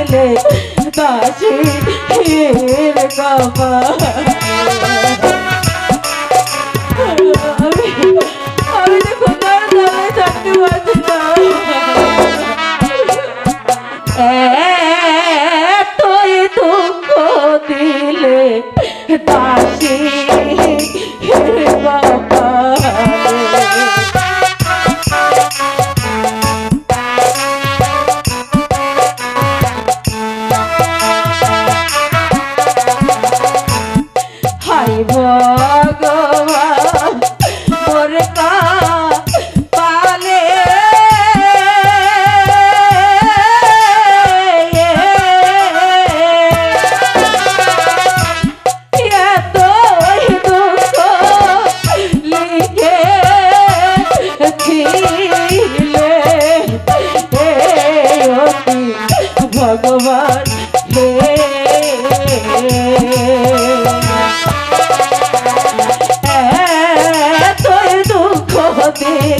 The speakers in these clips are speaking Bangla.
দিলে দাসীর কপাল আমি তো খোদার জালে থাকতে পারছি না এতই দুঃখ দিলে দাসী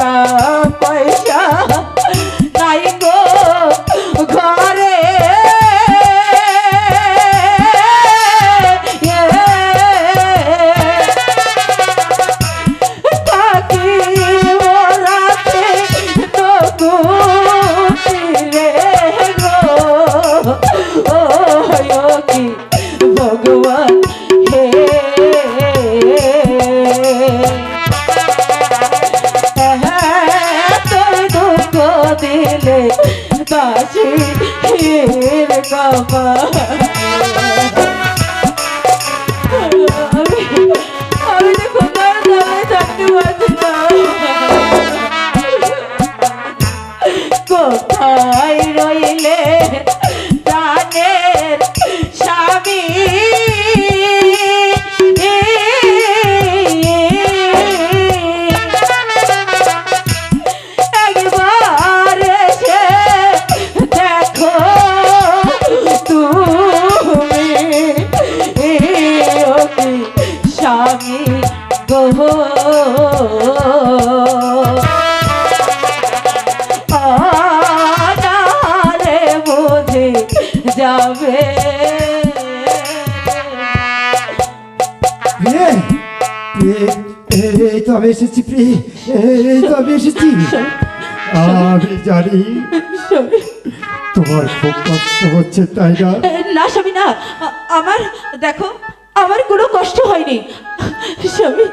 টাকা পয়সা দাসী হির আমি আমি তো খোদার কোথায় রইলে? যাবে এই তো আমি এসেছি প্রিয়ে এই তো আমি এসেছি। আমি জানি তোমার খুব কষ্ট হচ্ছে তাই না? না স্বামী না। আমার দেখো আমার কোনো কষ্ট হয়নি। স্বামী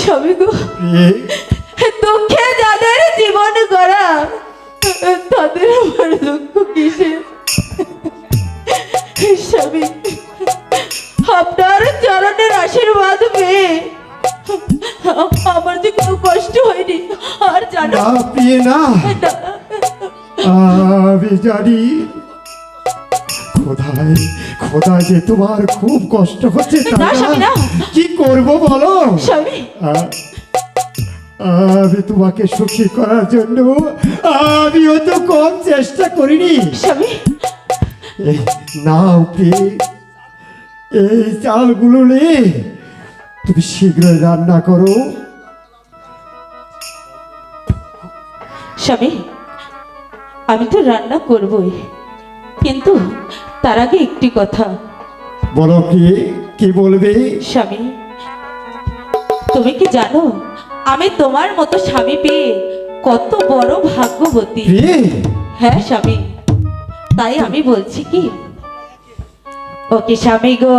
স্বামী গো। দুঃখে না। না না, আমি জানি খোদায় খোদায় যে তোমার খুব কষ্ট হচ্ছে না, না না। কি করব বলো? আমি তোমাকে সুখী করার জন্য আমিও তো কম চেষ্টা করিনি। নাও প্রিয়ে এই চালগুলো নিয়ে তুমি শীঘ্রই রান্না করো। স্বামী আমি তো রান্না করবই কিন্তু তার আগে একটি কথা। বলো প্রিয়ে কি বলবে? স্বামী তুমি কি জানো আমি তোমার মতো স্বামী পেয়ে কত বড় ভাগ্যবতী। হ্যাঁ স্বামী তাই আমি বলছি কি? ওকে স্বামী গো?